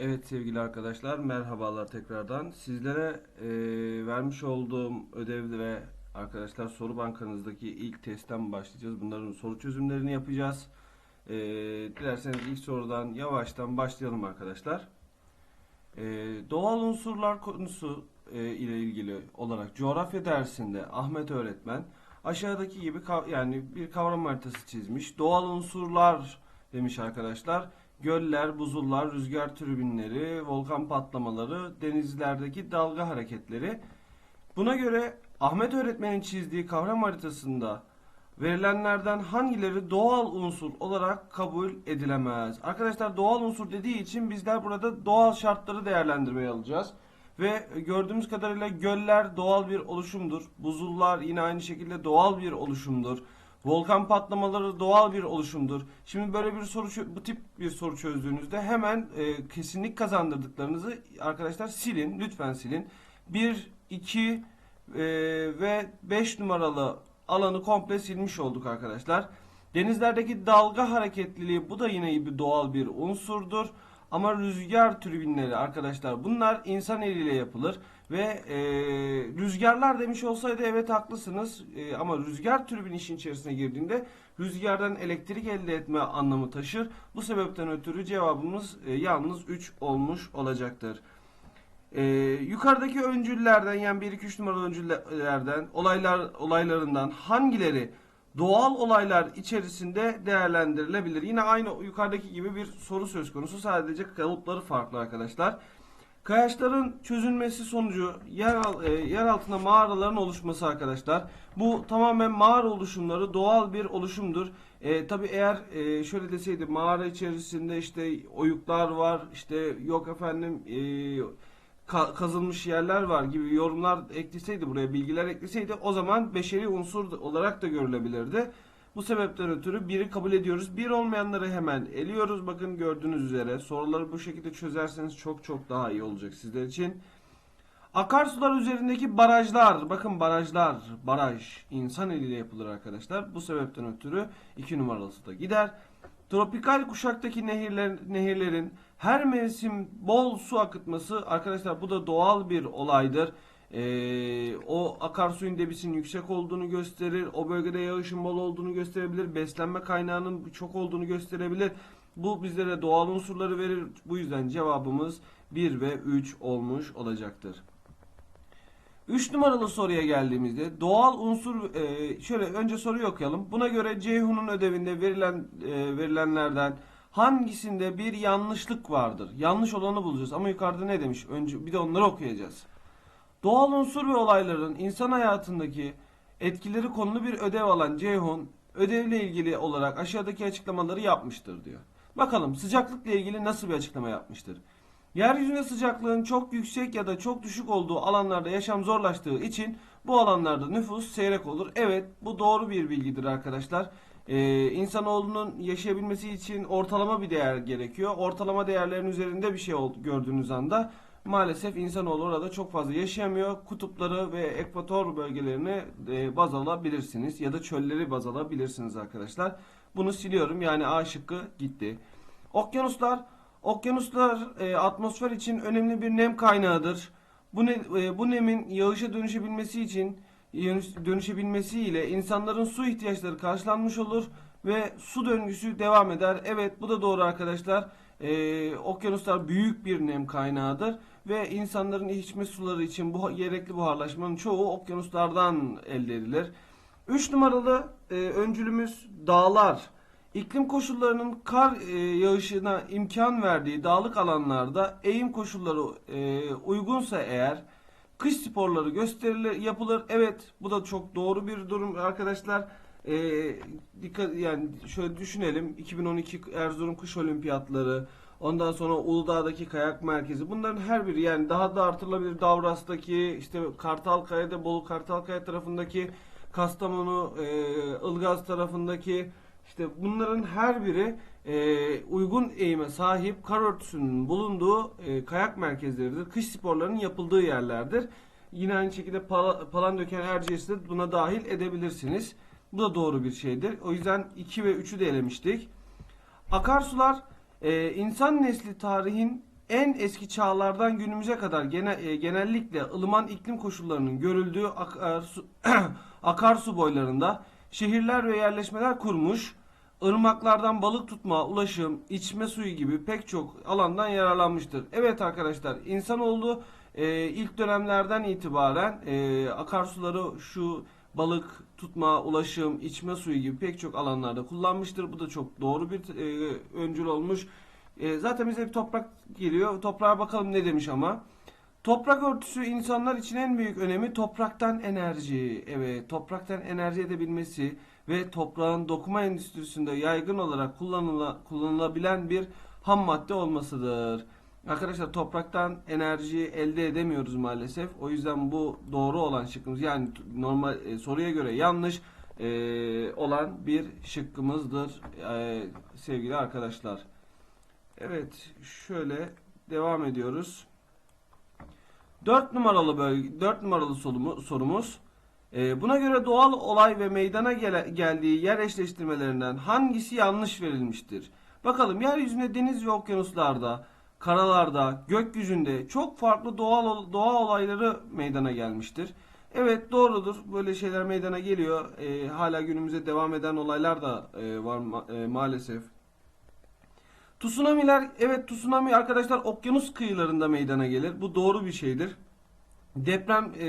Evet sevgili arkadaşlar merhabalar tekrardan. Sizlere e, vermiş olduğum ödev ve arkadaşlar soru bankanızdaki ilk testten başlayacağız. Bunların soru çözümlerini yapacağız. E, dilerseniz ilk sorudan yavaştan başlayalım arkadaşlar. E, doğal unsurlar konusu e, ile ilgili olarak coğrafya dersinde Ahmet öğretmen aşağıdaki gibi yani bir kavram haritası çizmiş. Doğal unsurlar demiş arkadaşlar. Göller, buzullar, rüzgar türbinleri, volkan patlamaları, denizlerdeki dalga hareketleri. Buna göre Ahmet öğretmenin çizdiği kavram haritasında verilenlerden hangileri doğal unsur olarak kabul edilemez? Arkadaşlar doğal unsur dediği için bizler burada doğal şartları değerlendirmeye alacağız. Ve gördüğümüz kadarıyla göller doğal bir oluşumdur. Buzullar yine aynı şekilde doğal bir oluşumdur. Volkan patlamaları doğal bir oluşumdur. Şimdi böyle bir soru bu tip bir soru çözdüğünüzde hemen e, kesinlik kazandırdıklarınızı arkadaşlar silin. Lütfen silin. 1, 2 e, ve 5 numaralı alanı komple silmiş olduk arkadaşlar. Denizlerdeki dalga hareketliliği bu da yine bir doğal bir unsurdur. Ama rüzgar türbinleri arkadaşlar bunlar insan eliyle yapılır ve e, rüzgarlar demiş olsaydı evet haklısınız E, ama rüzgar türbin işin içerisine girdiğinde rüzgardan elektrik elde etme anlamı taşır. Bu sebepten ötürü cevabımız e, yalnız 3 olmuş olacaktır. Ee, yukarıdaki öncüllerden yani 1 2 3 numaralı öncüllerden olaylar olaylarından hangileri doğal olaylar içerisinde değerlendirilebilir? Yine aynı yukarıdaki gibi bir soru söz konusu. Sadece kalıpları farklı arkadaşlar. Kayaçların çözülmesi sonucu yer, e, yer altında mağaraların oluşması arkadaşlar. Bu tamamen mağara oluşumları doğal bir oluşumdur. E, tabi eğer e, şöyle deseydi mağara içerisinde işte oyuklar var işte yok efendim e, ka- kazılmış yerler var gibi yorumlar ekleseydi buraya bilgiler ekleseydi o zaman beşeri unsur olarak da görülebilirdi. Bu sebepten ötürü biri kabul ediyoruz. Bir olmayanları hemen eliyoruz. Bakın gördüğünüz üzere soruları bu şekilde çözerseniz çok çok daha iyi olacak sizler için. Akarsular üzerindeki barajlar, bakın barajlar, baraj insan eliyle yapılır arkadaşlar. Bu sebepten ötürü 2 numaralısı da gider. Tropikal kuşaktaki nehirler, nehirlerin her mevsim bol su akıtması arkadaşlar bu da doğal bir olaydır. Ee, o akarsuyun debisinin yüksek olduğunu gösterir. O bölgede yağışın bol olduğunu gösterebilir. Beslenme kaynağının çok olduğunu gösterebilir. Bu bizlere doğal unsurları verir. Bu yüzden cevabımız 1 ve 3 olmuş olacaktır. 3 numaralı soruya geldiğimizde doğal unsur e, şöyle önce soruyu okuyalım. Buna göre Ceyhun'un ödevinde verilen e, verilenlerden hangisinde bir yanlışlık vardır? Yanlış olanı bulacağız ama yukarıda ne demiş? Önce bir de onları okuyacağız. Doğal unsur ve olayların insan hayatındaki etkileri konulu bir ödev alan Ceyhun ödevle ilgili olarak aşağıdaki açıklamaları yapmıştır diyor. Bakalım sıcaklıkla ilgili nasıl bir açıklama yapmıştır? Yeryüzünde sıcaklığın çok yüksek ya da çok düşük olduğu alanlarda yaşam zorlaştığı için bu alanlarda nüfus seyrek olur. Evet bu doğru bir bilgidir arkadaşlar. Ee, insanoğlunun yaşayabilmesi için ortalama bir değer gerekiyor. Ortalama değerlerin üzerinde bir şey gördüğünüz anda maalesef insanoğlu orada çok fazla yaşayamıyor. Kutupları ve ekvator bölgelerini e, baz alabilirsiniz ya da çölleri baz alabilirsiniz arkadaşlar. Bunu siliyorum yani A şıkkı gitti. Okyanuslar Okyanuslar e, atmosfer için önemli bir nem kaynağıdır. Bu ne, e, bu nemin yağışa dönüşebilmesi için yönüş- dönüşebilmesi ile insanların su ihtiyaçları karşılanmış olur ve su döngüsü devam eder. Evet bu da doğru arkadaşlar. E, okyanuslar büyük bir nem kaynağıdır ve insanların içme suları için bu gerekli buharlaşmanın çoğu okyanuslardan elde edilir. 3 numaralı e, öncülümüz dağlar. İklim koşullarının kar e, yağışına imkan verdiği dağlık alanlarda eğim koşulları e, uygunsa eğer kış sporları gösterilir, yapılır. Evet, bu da çok doğru bir durum arkadaşlar. E, dikkat yani şöyle düşünelim. 2012 Erzurum Kış Olimpiyatları, ondan sonra Uludağ'daki kayak merkezi. Bunların her biri yani daha da artırılabilir. Davras'taki işte Kartalkaya'da Bolu Kartalkaya tarafındaki Kastamonu, e, Ilgaz tarafındaki işte bunların her biri e, uygun eğime sahip kar örtüsünün bulunduğu e, kayak merkezleridir. Kış sporlarının yapıldığı yerlerdir. Yine aynı şekilde Pala- Palandöken Erciyes'i de buna dahil edebilirsiniz. Bu da doğru bir şeydir. O yüzden 2 ve 3'ü de elemiştik. Akarsular e, insan nesli tarihin en eski çağlardan günümüze kadar gene, e, genellikle ılıman iklim koşullarının görüldüğü akarsu, akarsu boylarında şehirler ve yerleşmeler kurmuş, ırmaklardan balık tutma, ulaşım, içme suyu gibi pek çok alandan yararlanmıştır. Evet arkadaşlar, insanoğlu e, ilk dönemlerden itibaren e, akarsuları şu balık tutma, ulaşım, içme suyu gibi pek çok alanlarda kullanmıştır. Bu da çok doğru bir e, öncül olmuş. E, zaten bize bir toprak geliyor. Toprağa bakalım ne demiş ama. Toprak örtüsü insanlar için en büyük önemi topraktan enerji. Evet, topraktan enerji edebilmesi ve toprağın dokuma endüstrisinde yaygın olarak kullanıla, kullanılabilen bir ham madde olmasıdır. Arkadaşlar topraktan enerji elde edemiyoruz maalesef. O yüzden bu doğru olan şıkkımız yani normal e, soruya göre yanlış e, olan bir şıkkımızdır e, sevgili arkadaşlar. Evet, şöyle devam ediyoruz. 4 numaralı bölge 4 numaralı sorumu, sorumuz. Ee, buna göre doğal olay ve meydana gele- geldiği yer eşleştirmelerinden hangisi yanlış verilmiştir? Bakalım yeryüzünde deniz ve okyanuslarda, karalarda, gökyüzünde çok farklı doğal doğa olayları meydana gelmiştir. Evet doğrudur. Böyle şeyler meydana geliyor. Ee, hala günümüze devam eden olaylar da e, var ma- e, maalesef. Tsunamiler, evet tsunami arkadaşlar okyanus kıyılarında meydana gelir. Bu doğru bir şeydir. Deprem e,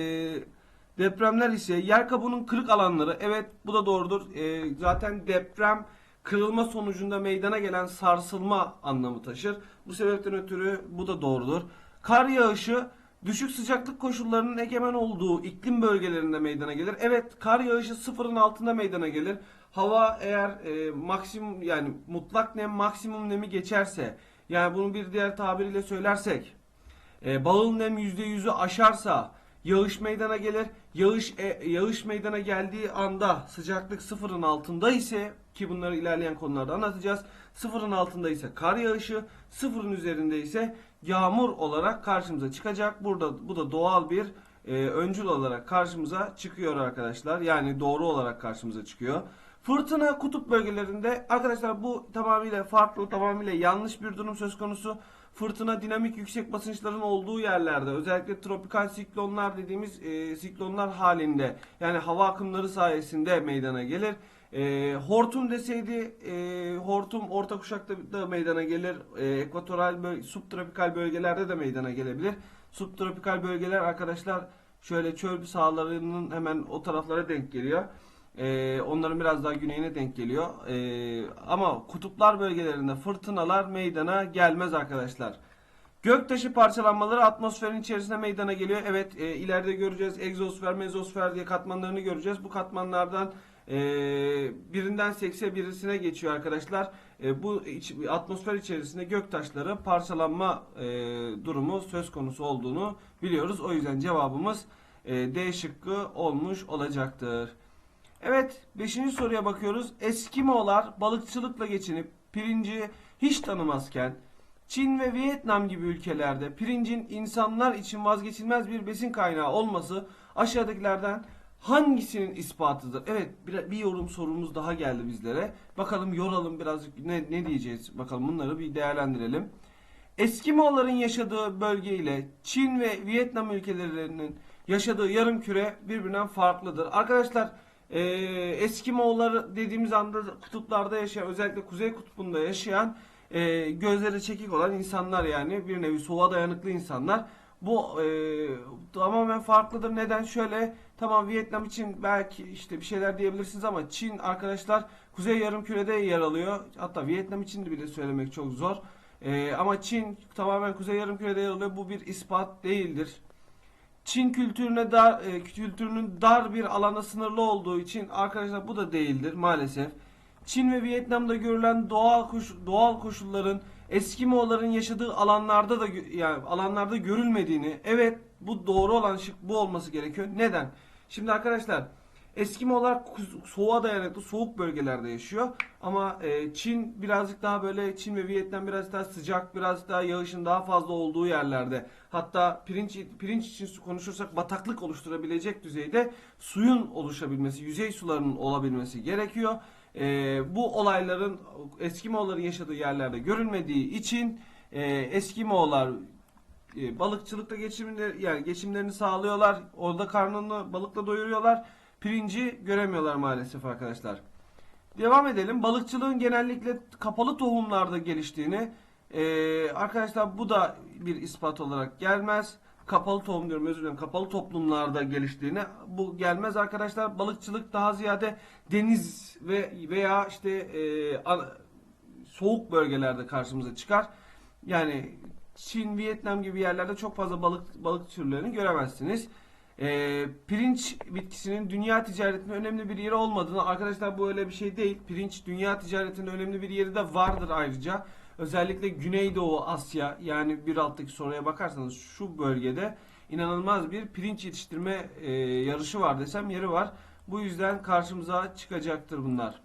depremler ise yer kabuğunun kırık alanları. Evet bu da doğrudur. E, zaten deprem kırılma sonucunda meydana gelen sarsılma anlamı taşır. Bu sebepten ötürü bu da doğrudur. Kar yağışı düşük sıcaklık koşullarının egemen olduğu iklim bölgelerinde meydana gelir. Evet kar yağışı sıfırın altında meydana gelir. Hava eğer e, maksimum yani mutlak nem maksimum nemi geçerse yani bunu bir diğer tabiriyle söylersek e, bağıl nem %100'ü aşarsa yağış meydana gelir. Yağış e, yağış meydana geldiği anda sıcaklık sıfırın altında ise ki bunları ilerleyen konularda anlatacağız. Sıfırın altında ise kar yağışı, sıfırın üzerinde ise yağmur olarak karşımıza çıkacak. Burada bu da doğal bir e, öncül olarak karşımıza çıkıyor arkadaşlar. Yani doğru olarak karşımıza çıkıyor. Fırtına kutup bölgelerinde arkadaşlar bu tamamıyla farklı, tamamıyla yanlış bir durum söz konusu. Fırtına dinamik yüksek basınçların olduğu yerlerde özellikle tropikal siklonlar dediğimiz e, siklonlar halinde yani hava akımları sayesinde meydana gelir. E, hortum deseydi e, hortum orta kuşakta da meydana gelir. E, ekvatoral böl subtropikal bölgelerde de meydana gelebilir. Subtropikal bölgeler arkadaşlar şöyle çöl sahalarının hemen o taraflara denk geliyor. Ee, onların biraz daha güneyine denk geliyor. Ee, ama kutuplar bölgelerinde fırtınalar meydana gelmez arkadaşlar. Göktaşı parçalanmaları atmosferin içerisinde meydana geliyor. Evet e, ileride göreceğiz. Egzosfer, mezosfer diye katmanlarını göreceğiz. Bu katmanlardan e, birinden sekse birisine geçiyor arkadaşlar. E, bu iç- atmosfer içerisinde göktaşları parçalanma e, durumu söz konusu olduğunu biliyoruz. O yüzden cevabımız e, D şıkkı olmuş olacaktır. Evet, 5. soruya bakıyoruz. Eskimolar balıkçılıkla geçinip pirinci hiç tanımazken Çin ve Vietnam gibi ülkelerde pirincin insanlar için vazgeçilmez bir besin kaynağı olması aşağıdakilerden hangisinin ispatıdır? Evet, bir, bir yorum sorumuz daha geldi bizlere. Bakalım yoralım birazcık ne, ne diyeceğiz? Bakalım bunları bir değerlendirelim. Eskimoların yaşadığı bölge ile Çin ve Vietnam ülkelerinin yaşadığı yarım küre birbirinden farklıdır. Arkadaşlar e, Eskimoğulları dediğimiz anda kutuplarda yaşayan özellikle Kuzey Kutbu'nda yaşayan e, gözleri çekik olan insanlar yani bir nevi soğuğa dayanıklı insanlar. Bu e, tamamen farklıdır. Neden? Şöyle tamam Vietnam için belki işte bir şeyler diyebilirsiniz ama Çin arkadaşlar Kuzey Yarımküre'de yer alıyor. Hatta Vietnam için de bile söylemek çok zor. E, ama Çin tamamen Kuzey Yarımküre'de yer alıyor. Bu bir ispat değildir. Çin kültürüne dar, e, kültürünün dar bir alana sınırlı olduğu için arkadaşlar bu da değildir maalesef. Çin ve Vietnam'da görülen doğal koş, doğal koşulların Eskimoların yaşadığı alanlarda da yani alanlarda görülmediğini evet bu doğru olan şık bu olması gerekiyor. Neden? Şimdi arkadaşlar Eskimolar kuz- soğuğa dayanıklı soğuk bölgelerde yaşıyor ama e, Çin birazcık daha böyle Çin ve Vietnam biraz daha sıcak, biraz daha yağışın daha fazla olduğu yerlerde. Hatta pirinç pirinç için konuşursak bataklık oluşturabilecek düzeyde suyun oluşabilmesi, yüzey sularının olabilmesi gerekiyor. E, bu olayların Eskimoların yaşadığı yerlerde görülmediği için e, Eskimoğullar e, balıkçılıkta geçimleri yani geçimlerini sağlıyorlar. Orada karnını balıkla doyuruyorlar. Pirinci göremiyorlar maalesef arkadaşlar. Devam edelim. Balıkçılığın genellikle kapalı tohumlarda geliştiğini e, arkadaşlar bu da bir ispat olarak gelmez. Kapalı tohum diyorum özür dilerim. Kapalı toplumlarda geliştiğini bu gelmez arkadaşlar. Balıkçılık daha ziyade deniz ve veya işte e, soğuk bölgelerde karşımıza çıkar. Yani Çin, Vietnam gibi yerlerde çok fazla balık balık türlerini göremezsiniz. Ee, pirinç bitkisinin dünya ticaretinde önemli bir yeri olmadığını arkadaşlar bu öyle bir şey değil. Pirinç dünya ticaretinde önemli bir yeri de vardır ayrıca. Özellikle Güneydoğu Asya yani bir alttaki soruya bakarsanız şu bölgede inanılmaz bir pirinç yetiştirme e, yarışı var desem yeri var. Bu yüzden karşımıza çıkacaktır bunlar.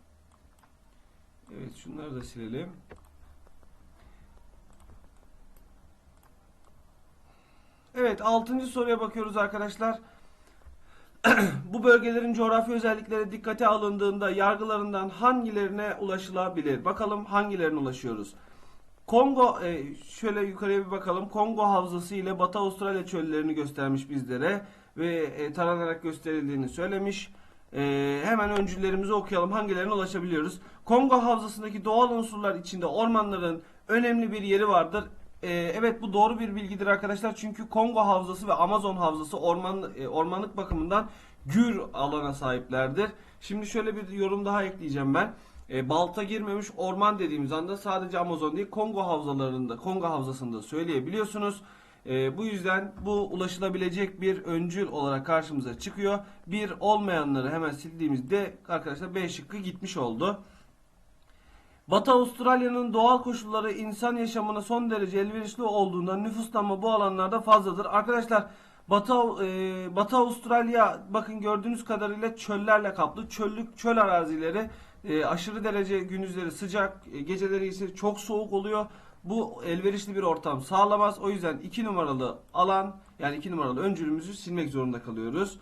Evet şunları da silelim. Evet 6. soruya bakıyoruz arkadaşlar. Bu bölgelerin coğrafi özellikleri dikkate alındığında yargılarından hangilerine ulaşılabilir? Bakalım hangilerine ulaşıyoruz? Kongo e, şöyle yukarıya bir bakalım. Kongo havzası ile Batı Avustralya çöllerini göstermiş bizlere ve e, taranarak gösterildiğini söylemiş. E, hemen öncüllerimizi okuyalım. Hangilerine ulaşabiliyoruz? Kongo havzasındaki doğal unsurlar içinde ormanların önemli bir yeri vardır. E, evet bu doğru bir bilgidir arkadaşlar. Çünkü Kongo havzası ve Amazon havzası orman e, ormanlık bakımından gür alana sahiplerdir. Şimdi şöyle bir yorum daha ekleyeceğim ben. E, balta girmemiş orman dediğimiz anda sadece Amazon değil Kongo havzalarında, Kongo havzasında söyleyebiliyorsunuz. E, bu yüzden bu ulaşılabilecek bir öncül olarak karşımıza çıkıyor. Bir olmayanları hemen sildiğimizde arkadaşlar B şıkkı gitmiş oldu. Batı Avustralya'nın doğal koşulları insan yaşamına son derece elverişli olduğundan nüfuslanma bu alanlarda fazladır. Arkadaşlar Batı, e, Batı Avustralya bakın gördüğünüz kadarıyla çöllerle kaplı. Çöllük çöl arazileri e, aşırı derece gündüzleri sıcak, e, geceleri ise çok soğuk oluyor. Bu elverişli bir ortam sağlamaz. O yüzden 2 numaralı alan yani 2 numaralı öncülümüzü silmek zorunda kalıyoruz.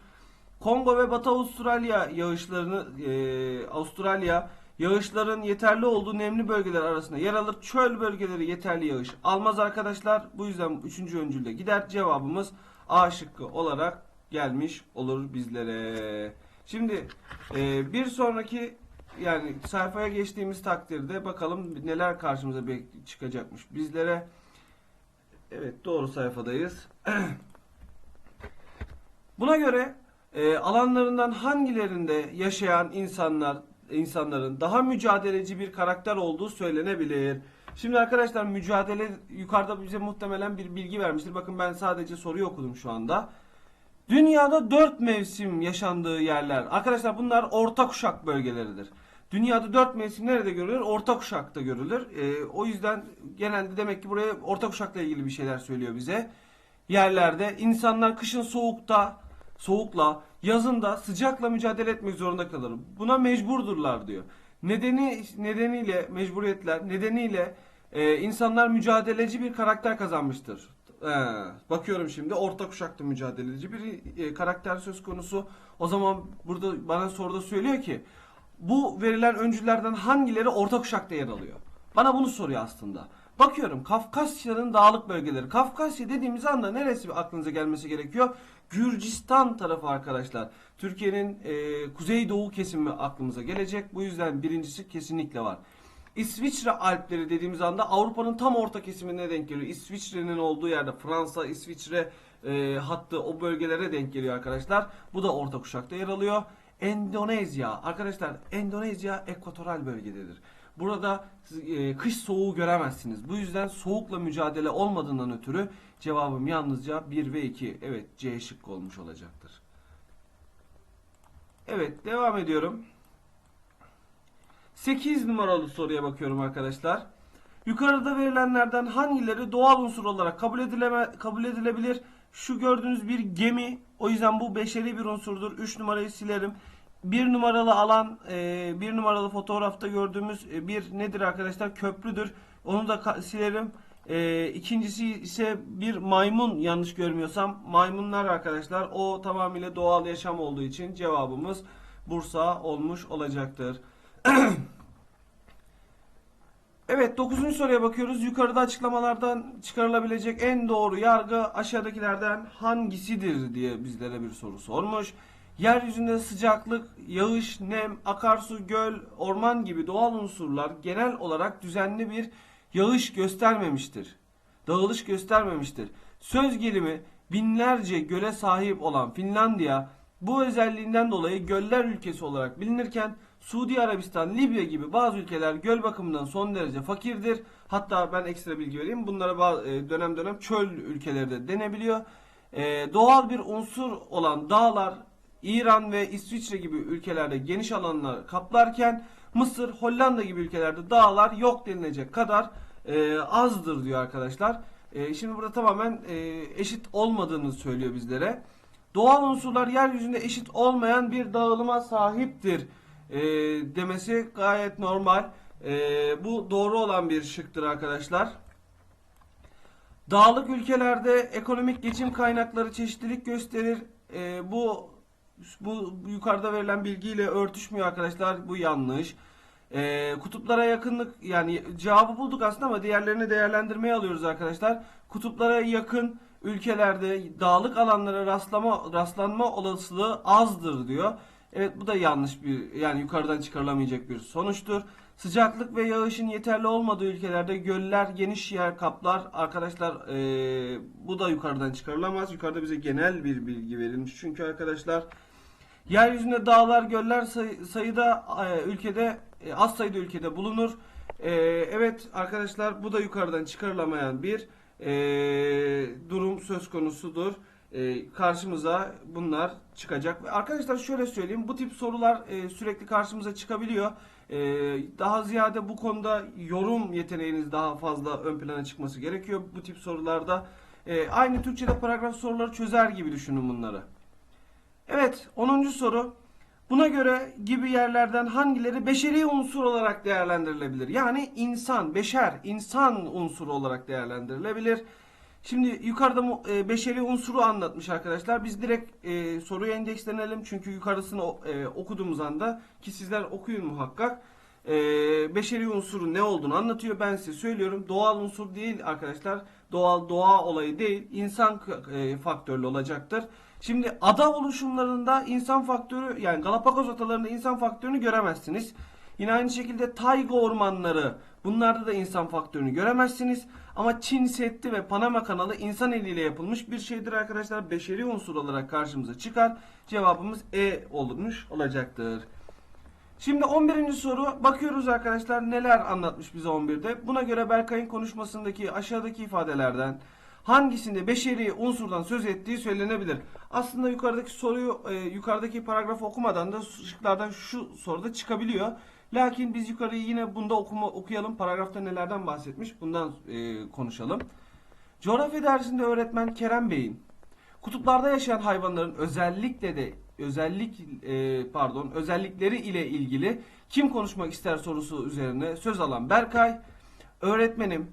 Kongo ve Batı Avustralya yağışlarını e, Avustralya yağışların yeterli olduğu nemli bölgeler arasında yer alır. Çöl bölgeleri yeterli yağış almaz arkadaşlar. Bu yüzden 3. öncülde gider. Cevabımız A şıkkı olarak gelmiş olur bizlere. Şimdi e, bir sonraki yani sayfaya geçtiğimiz takdirde bakalım neler karşımıza çıkacakmış bizlere. Evet doğru sayfadayız. Buna göre e, alanlarından hangilerinde yaşayan insanlar insanların daha mücadeleci bir karakter olduğu söylenebilir. Şimdi arkadaşlar mücadele yukarıda bize muhtemelen bir bilgi vermiştir. Bakın ben sadece soruyu okudum şu anda. Dünyada dört mevsim yaşandığı yerler. Arkadaşlar bunlar orta kuşak bölgeleridir. Dünyada dört mevsim nerede görülür? Orta kuşakta görülür. Ee, o yüzden genelde demek ki buraya orta kuşakla ilgili bir şeyler söylüyor bize. Yerlerde insanlar kışın soğukta, soğukla, yazında sıcakla mücadele etmek zorunda kalır. Buna mecburdurlar diyor. Nedeni nedeniyle mecburiyetler nedeniyle e, insanlar mücadeleci bir karakter kazanmıştır. Ee, bakıyorum şimdi orta kuşakta mücadeleci bir e, karakter söz konusu. O zaman burada bana soruda söylüyor ki bu verilen öncülerden hangileri orta kuşakta yer alıyor? Bana bunu soruyor aslında. Bakıyorum Kafkasya'nın dağlık bölgeleri. Kafkasya dediğimiz anda neresi aklınıza gelmesi gerekiyor? Gürcistan tarafı arkadaşlar. Türkiye'nin e, kuzeydoğu kesimi aklımıza gelecek. Bu yüzden birincisi kesinlikle var. İsviçre Alpleri dediğimiz anda Avrupa'nın tam orta kesimine denk geliyor. İsviçre'nin olduğu yerde Fransa, İsviçre e, hattı o bölgelere denk geliyor arkadaşlar. Bu da orta kuşakta yer alıyor. Endonezya arkadaşlar Endonezya ekvatoral bölgededir. Burada e, kış soğuğu göremezsiniz. Bu yüzden soğukla mücadele olmadığından ötürü cevabım yalnızca 1 ve 2. Evet C şıkkı olmuş olacaktır. Evet devam ediyorum. 8 numaralı soruya bakıyorum arkadaşlar. Yukarıda verilenlerden hangileri doğal unsur olarak kabul edileme, kabul edilebilir? Şu gördüğünüz bir gemi. O yüzden bu beşeri bir unsurdur. 3 numarayı silerim. Bir numaralı alan, e, bir numaralı fotoğrafta gördüğümüz e, bir nedir arkadaşlar? Köprüdür. Onu da silerim. E, ikincisi ise bir maymun yanlış görmüyorsam. Maymunlar arkadaşlar o tamamıyla doğal yaşam olduğu için cevabımız Bursa olmuş olacaktır. Evet 9. soruya bakıyoruz. Yukarıda açıklamalardan çıkarılabilecek en doğru yargı aşağıdakilerden hangisidir diye bizlere bir soru sormuş. Yeryüzünde sıcaklık, yağış, nem, akarsu, göl, orman gibi doğal unsurlar genel olarak düzenli bir yağış göstermemiştir. Dağılış göstermemiştir. Söz gelimi binlerce göle sahip olan Finlandiya bu özelliğinden dolayı göller ülkesi olarak bilinirken Suudi Arabistan, Libya gibi bazı ülkeler göl bakımından son derece fakirdir. Hatta ben ekstra bilgi vereyim. Bunlara e, dönem dönem çöl ülkeleri de denebiliyor. E, doğal bir unsur olan dağlar İran ve İsviçre gibi ülkelerde geniş alanlar kaplarken Mısır, Hollanda gibi ülkelerde dağlar yok denilecek kadar e, azdır diyor arkadaşlar. E, şimdi burada tamamen e, eşit olmadığını söylüyor bizlere. Doğal unsurlar yeryüzünde eşit olmayan bir dağılıma sahiptir e, demesi gayet normal. E, bu doğru olan bir şıktır arkadaşlar. Dağlık ülkelerde ekonomik geçim kaynakları çeşitlilik gösterir. E, bu bu yukarıda verilen bilgiyle örtüşmüyor arkadaşlar. Bu yanlış. E, kutuplara yakınlık yani cevabı bulduk aslında ama diğerlerini değerlendirmeye alıyoruz arkadaşlar. Kutuplara yakın ülkelerde dağlık alanlara rastlama rastlanma olasılığı azdır diyor. Evet bu da yanlış bir yani yukarıdan çıkarılamayacak bir sonuçtur. Sıcaklık ve yağışın yeterli olmadığı ülkelerde göller geniş yer kaplar. Arkadaşlar eee, bu da yukarıdan çıkarılamaz. Yukarıda bize genel bir bilgi verilmiş. Çünkü arkadaşlar yeryüzünde dağlar, göller say- sayıda e, ülkede e, az sayıda ülkede bulunur. E, evet arkadaşlar bu da yukarıdan çıkarılamayan bir e, durum söz konusudur. E, karşımıza bunlar çıkacak. Arkadaşlar şöyle söyleyeyim bu tip sorular e, sürekli karşımıza çıkabiliyor. E, daha ziyade bu konuda yorum yeteneğiniz daha fazla ön plana çıkması gerekiyor bu tip sorularda. E, aynı Türkçe'de paragraf soruları çözer gibi düşünün bunları. Evet 10. soru. Buna göre gibi yerlerden hangileri beşeri unsur olarak değerlendirilebilir? Yani insan, beşer, insan unsuru olarak değerlendirilebilir. Şimdi yukarıda e, beşeri unsuru anlatmış arkadaşlar. Biz direkt e, soruyu endekslenelim çünkü yukarısını e, okuduğumuz anda ki sizler okuyun muhakkak. E, beşeri unsurun ne olduğunu anlatıyor. Ben size söylüyorum. Doğal unsur değil arkadaşlar. Doğal doğa olayı değil. İnsan faktörlü olacaktır. Şimdi ada oluşumlarında insan faktörü yani Galapagos adalarında insan faktörünü göremezsiniz. Yine aynı şekilde tayga ormanları bunlarda da insan faktörünü göremezsiniz. Ama Çin Seddi ve Panama kanalı insan eliyle yapılmış bir şeydir arkadaşlar. Beşeri unsur olarak karşımıza çıkar. Cevabımız E olmuş olacaktır. Şimdi 11. soru bakıyoruz arkadaşlar neler anlatmış bize 11'de. Buna göre Berkay'ın konuşmasındaki aşağıdaki ifadelerden hangisinde beşeri unsurdan söz ettiği söylenebilir. Aslında yukarıdaki soruyu e, yukarıdaki paragrafı okumadan da şıklardan şu soruda çıkabiliyor. Lakin biz yukarıyı yine bunda okuma, okuyalım. Paragrafta nelerden bahsetmiş bundan e, konuşalım. Coğrafya dersinde öğretmen Kerem Bey'in Kutuplarda yaşayan hayvanların özellikle de özellik e, pardon özellikleri ile ilgili kim konuşmak ister sorusu üzerine söz alan Berkay öğretmenim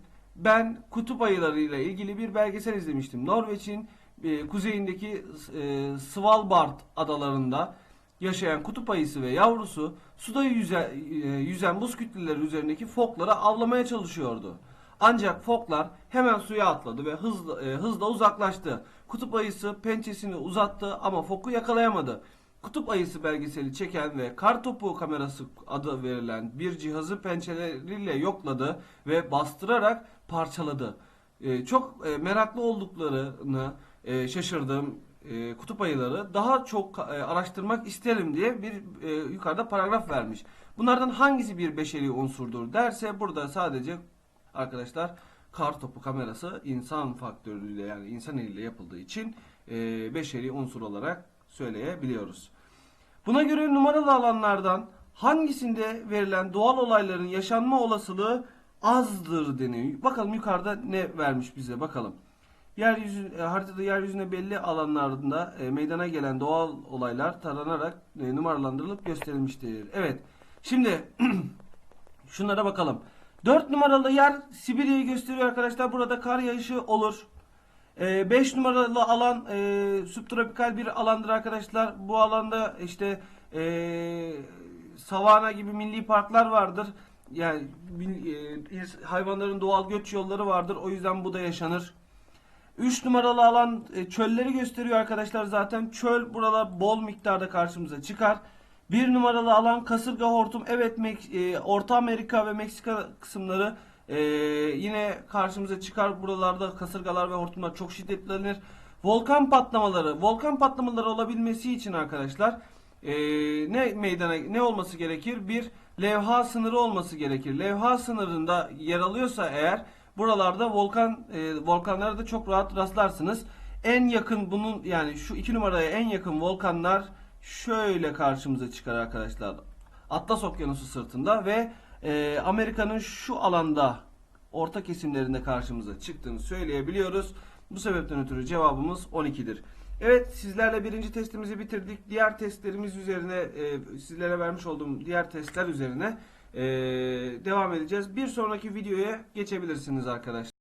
ben kutup ayıları ile ilgili bir belgesel izlemiştim. Norveç'in e, kuzeyindeki e, Svalbard adalarında yaşayan kutup ayısı ve yavrusu suda yüze, e, yüzen buz kütleleri üzerindeki fokları avlamaya çalışıyordu. Ancak foklar hemen suya atladı ve hızla, e, hızla uzaklaştı. Kutup ayısı pençesini uzattı ama foku yakalayamadı. Kutup ayısı belgeseli çeken ve kar topu kamerası adı verilen bir cihazı pençeleriyle yokladı ve bastırarak parçaladı. E, çok e, meraklı olduklarını e, şaşırdım e, kutup ayıları daha çok e, araştırmak isterim diye bir e, yukarıda paragraf vermiş. Bunlardan hangisi bir beşeri unsurdur derse burada sadece arkadaşlar kar topu kamerası insan faktörüyle yani insan eliyle yapıldığı için e, beşeri unsur olarak söyleyebiliyoruz. Buna göre numaralı alanlardan hangisinde verilen doğal olayların yaşanma olasılığı azdır deniyor. Bakalım yukarıda ne vermiş bize bakalım. Yeryüzü, e, haritada yeryüzüne belli alanlarında e, meydana gelen doğal olaylar taranarak e, numaralandırılıp gösterilmiştir. Evet. Şimdi şunlara bakalım. 4 numaralı yer Sibirya'yı gösteriyor arkadaşlar. Burada kar yağışı olur. 5 numaralı alan e, subtropikal bir alandır arkadaşlar. Bu alanda işte e, savana gibi milli parklar vardır. Yani e, hayvanların doğal göç yolları vardır. O yüzden bu da yaşanır. 3 numaralı alan e, çölleri gösteriyor arkadaşlar zaten. Çöl buralar bol miktarda karşımıza çıkar. 1 numaralı alan kasırga hortum. Evet e, Orta Amerika ve Meksika kısımları e, yine karşımıza çıkar. Buralarda kasırgalar ve hortumlar çok şiddetlenir. Volkan patlamaları. Volkan patlamaları olabilmesi için arkadaşlar e, ne meydana ne olması gerekir? Bir levha sınırı olması gerekir. Levha sınırında yer alıyorsa eğer buralarda volkan e, volkanlara da çok rahat rastlarsınız. En yakın bunun yani şu iki numaraya en yakın volkanlar şöyle karşımıza çıkar arkadaşlar. Atlas Okyanusu sırtında ve e, Amerika'nın şu alanda orta kesimlerinde karşımıza çıktığını söyleyebiliyoruz. Bu sebepten ötürü cevabımız 12'dir. Evet sizlerle birinci testimizi bitirdik. Diğer testlerimiz üzerine e, sizlere vermiş olduğum diğer testler üzerine e, devam edeceğiz. Bir sonraki videoya geçebilirsiniz arkadaşlar.